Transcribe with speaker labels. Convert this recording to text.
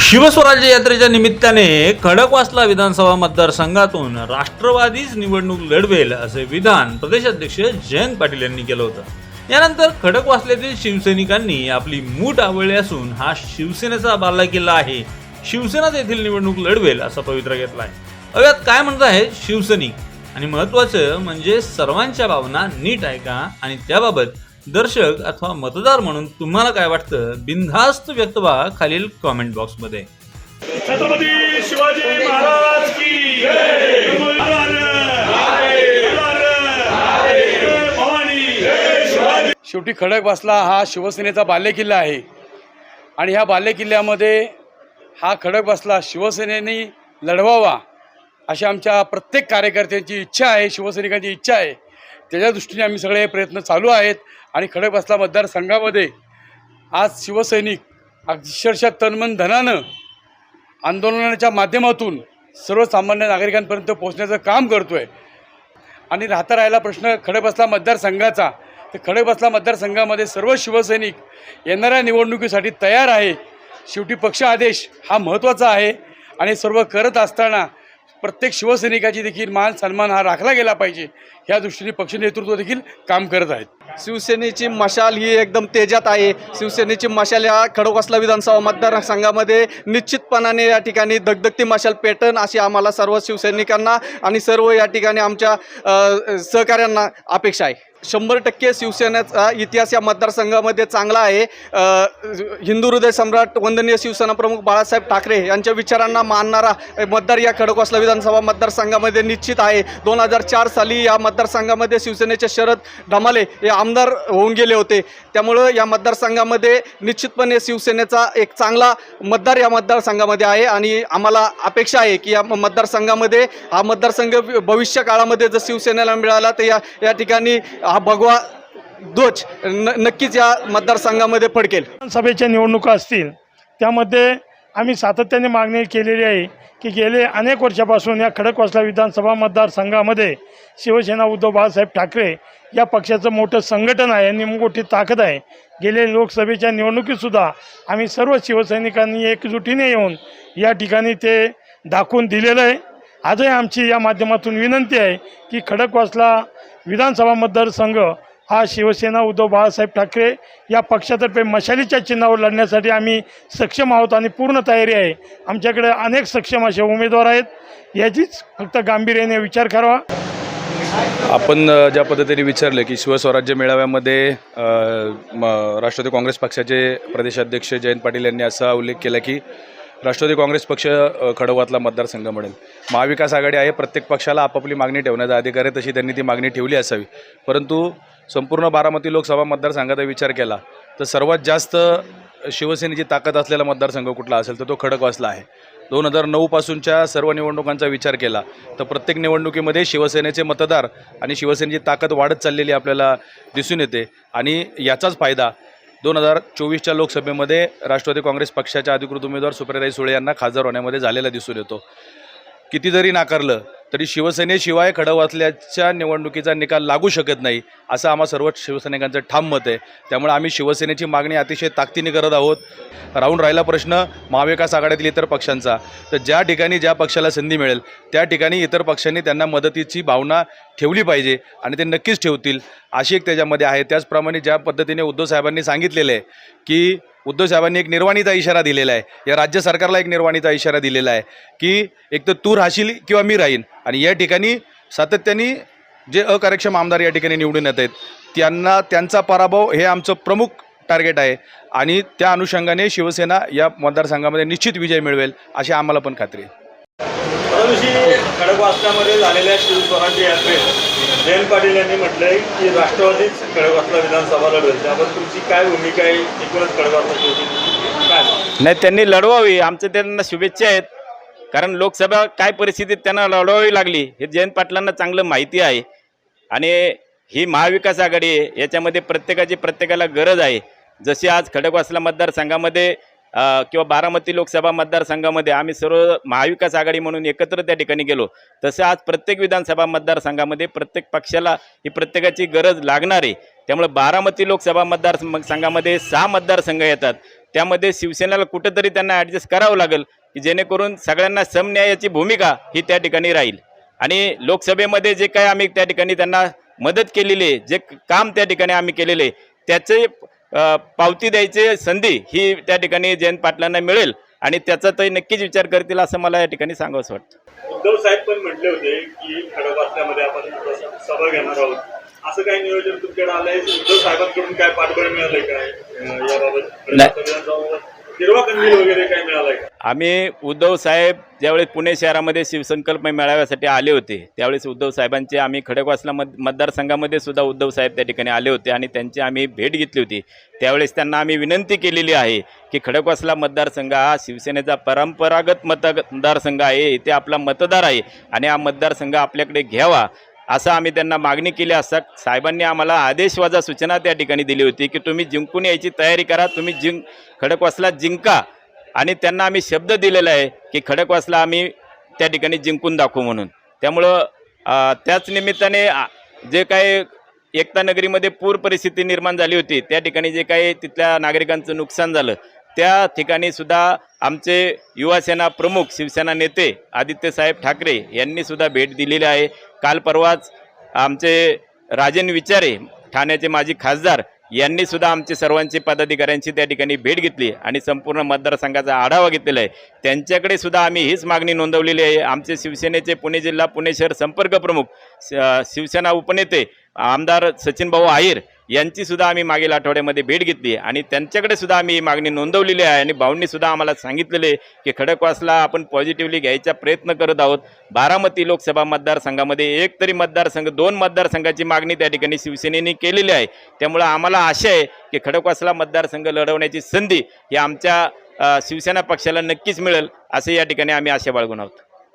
Speaker 1: शिवस्वराज्य यात्रेच्या निमित्ताने खडकवासला विधानसभा मतदारसंघातून राष्ट्रवादीच निवडणूक लढवेल असे विधान प्रदेशाध्यक्ष जयंत पाटील यांनी केलं होतं. यानंतर खडकवासल्यातील शिवसैनिकांनी आपली मूठ आवळली असून हा शिवसेनेचा बाला किल्ला आहे. शिवसेनाच येथील निवडणूक लढवेल असा पवित्रा घेतला आहे अव्यात काय म्हणत आहे शिवसैनिक? आणि महत्वाचं म्हणजे सर्वांच्या भावना नीट आहे का आणि त्याबाबत दर्शक अथवा मतदार म्हणून तुम्हाला काय वाटतं? बिनधास्त व्यक्त व्हा खालील कॉमेंट बॉक्समध्ये
Speaker 2: छत्रपती शिवाजी महाराज की शिवाजी
Speaker 3: शेवटी खडकवासला हा शिवसेनेचा बालेकिल्ला आहे. आणि ह्या बालेकिल्ल्यामध्ये हा खडकवासला शिवसेनेने लढवावा अशी आमच्या प्रत्येक कार्यकर्त्यांची इच्छा आहे शिवसैनिकांची इच्छा आहे. त्याच्या दृष्टीने आम्ही सगळे प्रयत्न चालू आहेत. आणि खडकवासला मतदारसंघामध्ये आज शिवसैनिक अक्षरशः तनमन धनानं आंदोलनाच्या माध्यमातून सर्वसामान्य नागरिकांपर्यंत पोहोचण्याचं काम करतो आहे आणि राहता राहिला प्रश्न खडकवासला मतदारसंघाचा. तर खडकवासला मतदारसंघामध्ये सर्व शिवसैनिक येणाऱ्या निवडणुकीसाठी तयार आहे. शेवटी पक्ष आदेश हा महत्त्वाचा आहे. आणि सर्व करत असताना प्रत्येक शिवसैनिकाची देखील मान सन्मान हा राखला गेला पाहिजे. या दृष्टीने पक्ष नेतृत्व देखील काम करत आहेत.
Speaker 4: शिवसेनेची मशाल ही एकदम तेजात आहे. शिवसेनेची मशाल या खडकवासला विधानसभा मतदारसंघामध्ये निश्चितपणाने या ठिकाणी दगदगती मशाल पेटन अशी आम्हाला सर्व शिवसैनिकांना आणि सर्व या ठिकाणी आमच्या सहकाऱ्यांना अपेक्षा आहे. शंभर टक्के शिवसेनेचा इतिहास या मतदारसंघामध्ये चांगला आहे. हिंदू हृदय सम्राट वंदनीय शिवसेना प्रमुख बाळासाहेब ठाकरे यांच्या विचारांना मानणारा मतदार या खडकवासला विधानसभा मतदारसंघामध्ये निश्चित आहे. दोन हजार चार साली या मतदारसंघामध्ये शिवसेनेचे शरद ढमाले हे आमदार होऊन गेले होते. त्यामुळं या मतदारसंघामध्ये निश्चितपणे शिवसेनेचा एक चांगला मतदार या मतदारसंघामध्ये आहे आणि आम्हाला अपेक्षा आहे की या मतदारसंघामध्ये हा मतदारसंघ भविष्य काळामध्ये जर शिवसेनेला मिळाला तर या या ठिकाणी हा भगवा ध्वज न नक्कीच या मतदारसंघामध्ये फडकेल.
Speaker 5: विधानसभेच्या निवडणुका असतील त्यामध्ये आम्ही सातत्याने मागणी केलेली आहे की गेले अनेक वर्षापासून या खडकवासला विधानसभा मतदारसंघामध्ये शिवसेना उद्धव बाळासाहेब ठाकरे या पक्षाचं मोठं संघटन आहे आणि मोठी ताकद आहे. गेले लोकसभेच्या निवडणुकीतसुद्धा आम्ही सर्व शिवसैनिकांनी एकजुटीने येऊन या ठिकाणी ते दाखवून दिलेलं आहे. आजही आमची या माध्यमातून विनंती आहे की खडकवासला विधानसभा मतदारसंघ हा शिवसेना उद्धव बाळासाहेब ठाकरे या पक्षातर्फे मशालीच्या चिन्हावर लढण्यासाठी आम्ही सक्षम आहोत आणि पूर्ण तयारी आहे. आमच्याकडे अनेक सक्षम असे उमेदवार आहेत. याचीच फक्त गांभीर्याने विचार करावा.
Speaker 6: आपण ज्या पद्धतीने विचारलं की शिवस्वराज्य मेळाव्यामध्ये म, राष्ट्रवादी काँग्रेस पक्षाचे प्रदेशाध्यक्ष जयंत पाटील यांनी असा उल्लेख केला की राष्ट्रवादी काँग्रेस पक्ष खडवातला मतदारसंघ म्हणेल. महाविकास आघाडी आहे प्रत्येक पक्षाला आपापली मागणी ठेवण्याचा अधिकार आहे तशी त्यांनी ती मागणी ठेवली असावी. परंतु संपूर्ण बारामती लोकसभा मतदारसंघाचा विचार केला तर सर्वात जास्त शिवसेनेची ताकद असलेला मतदारसंघ कुठला असेल तर तो खडकवासला आहे. दोन हजार नऊपासूनच्या सर्व निवडणुकांचा विचार केला तर प्रत्येक निवडणुकीमध्ये शिवसेनेचे मतदार आणि शिवसेनेची ताकद वाढत चाललेली आपल्याला दिसून येते. आणि याचाच फायदा दोन हजार चोवीसच्या लोकसभेमध्ये राष्ट्रवादी काँग्रेस पक्षाच्या अधिकृत उमेदवार सुप्रियाताई सुळे यांना खासदार होण्यामध्ये झालेला दिसून येतो. किती जरी नाकारलं तरी शिवसेनेशिवाय खडवासल्याच्या निवडणुकीचा निकाल लागू शकत नाही असं आम्हा सर्व शिवसैनिकांचं ठाम मत आहे. त्यामुळे आम्ही शिवसेनेची मागणी अतिशय ताकदीने करत आहोत. राहून राहिला प्रश्न महाविकास आघाडीतील इतर पक्षांचा. तर ज्या ठिकाणी ज्या पक्षाला संधी मिळेल त्या ठिकाणी इतर पक्षांनी त्यांना मदतीची भावना ठेवली पाहिजे आणि ते नक्कीच ठेवतील अशी एक त्याच्यामध्ये आहे. त्याचप्रमाणे ज्या पद्धतीने उद्धव साहेबांनी सांगितलेलं आहे की उद्धव साहेबांनी एक निर्वाणीचा इशारा दिलेला आहे. या राज्य सरकारला एक निर्वाणीचा इशारा दिलेला आहे की एक तर तू राहशील किंवा मी राहीन. आणि या ठिकाणी सातत्याने जे अकार्यक्षम आमदार या ठिकाणी निवडून येत आहेत त्यांना त्यांचा पराभव हे आमचं प्रमुख टार्गेट आहे. आणि त्या अनुषंगाने शिवसेना या मतदारसंघामध्ये निश्चित विजय मिळवेल अशी आम्हाला पण खात्री आहे.
Speaker 2: परदिवशी खडकवासल्यामध्ये झालेल्या शिवस्वराज्य यात्रेत जयंत पाटील यांनी म्हटलंय की राष्ट्रवादीच खडकवासला विधानसभा लढवेल त्याबद्दल तुमची काय भूमिका आहे? एकूणच खडकवासला काय?
Speaker 7: नाही त्यांनी लढवावी. आमचे त्यांना शुभेच्छा आहेत. कारण लोकसभा काय परिस्थितीत त्यांना लढवावी लागली हे जयंत पाटलांना चांगलं माहिती आहे. आणि ही महाविकास आघाडी आहे. याच्यामध्ये प्रत्येकाची प्रत्येकाला गरज आहे. जशी आज खडकवासला मतदारसंघामध्ये किंवा बारामती लोकसभा मतदारसंघामध्ये आम्ही सर्व महाविकास आघाडी म्हणून एकत्र त्या ठिकाणी गेलो. तसं आज प्रत्येक विधानसभा मतदारसंघामध्ये प्रत्येक पक्षाला ही प्रत्येकाची गरज लागणार आहे. त्यामुळे बारामती लोकसभा मतदार संघामध्ये सहा मतदारसंघ येतात. त्यामध्ये शिवसेनेला कुठंतरी त्यांना ॲडजस्ट करावं लागेल की जेणेकरून सगळ्यांना समन्यायाची भूमिका ही त्या ठिकाणी राहील. आणि लोकसभेमध्ये जे काय आम्ही त्या ठिकाणी त्यांना मदत केलेली आहे जे काम त्या ठिकाणी आम्ही केलेले आहे त्याचे पावती द्यायची संधी ही त्या ठिकाणी जयंत पाटलांना मिळेल आणि त्याचा ते नक्कीच विचार करतील असं मला या ठिकाणी सांगावंसं वाटतं.
Speaker 2: उद्धव साहेब पण म्हटले होते की खडकवासल्यामध्ये आपण सभा घेणार आहोत. असं काही नियोजन तुमच्याकडे आलंय? उद्धव साहेबांकडून काय पाठबळ मिळालंय काय? याबाबत हिरवा कंदील वगैरे काय मिळालाय का?
Speaker 7: आम्ही उद्धव साहेब ज्यावेळेस पुणे शहरामध्ये शिवसंकल्प मेळाव्यासाठी आले होते त्यावेळेस उद्धव साहेबांचे आम्ही खडकवासला मत मतदारसंघामध्ये सुद्धा उद्धव साहेब त्या ठिकाणी आले होते आणि त्यांची आम्ही भेट घेतली होती. त्यावेळेस त्यांना आम्ही विनंती केलेली आहे की खडकवासला मतदारसंघ हा शिवसेनेचा परंपरागत मतदारसंघ आहे इथे आपला मतदार आहे आणि हा मतदारसंघ आपल्याकडे घ्यावा. असं आम्ही त्यांना मागणी केली असता. साहेबांनी आम्हाला आदेशवाजा सूचना त्या ठिकाणी दिली होती की तुम्ही जिंकून यायची तयारी करा तुम्ही जिंक खडकवासला जिंका. आणि त्यांना आम्ही शब्द दिलेला आहे की खडकवासला आम्ही त्या ठिकाणी जिंकून दाखवू म्हणून. त्यामुळं त्याच निमित्ताने जे काही एकता नगरीमध्ये पूर परिस्थिती निर्माण झाली होती त्या ठिकाणी जे काही तिथल्या नागरिकांचं नुकसान झालं त्या ठिकाणी सुद्धा आमचे युवासेना प्रमुख शिवसेना नेते आदित्यसाहेब ठाकरे यांनी सुद्धा भेट दिलेली आहे. काल परवाच आमचे राजन विचारे ठाण्याचे माजी खासदार यांनी सुद्धा आमचे सर्वांचे पदाधिकाऱ्यांची त्या ठिकाणी भेट घेतली आणि संपूर्ण मतदारसंघाचा आढावा घेतलेला आहे. त्यांच्याकडे सुद्धा आम्ही हीच मागणी नोंदवलेली आहे. आमचे शिवसेनेचे पुणे जिल्हा पुणे शहर संपर्क प्रमुख श- शिवसेना उपनेते आमदार सचिन भाऊ आहिर यांची सुद्धा आम्ही मागील आठवड्यामध्ये भेट घेतली आणि त्यांच्याकडे सुद्धा आम्ही ही मागणी नोंदवलेली आहे. आणि भाऊंनी सुद्धा आम्हाला सांगितलेले की खडकवासला आपण पॉझिटिव्हली घ्यायचा प्रयत्न करत आहोत. बारामती लोकसभा मतदारसंघामध्ये एक तरी मतदारसंघ दोन मतदारसंघाची मागणी त्या ठिकाणी शिवसेनेने केलेली आहे. त्यामुळं आम्हाला आशा आहे की खडकवासला मतदारसंघ लढवण्याची संधी ही आमच्या शिवसेना पक्षाला नक्कीच मिळेल असं या ठिकाणी आम्ही आशा बाळगून आहोत.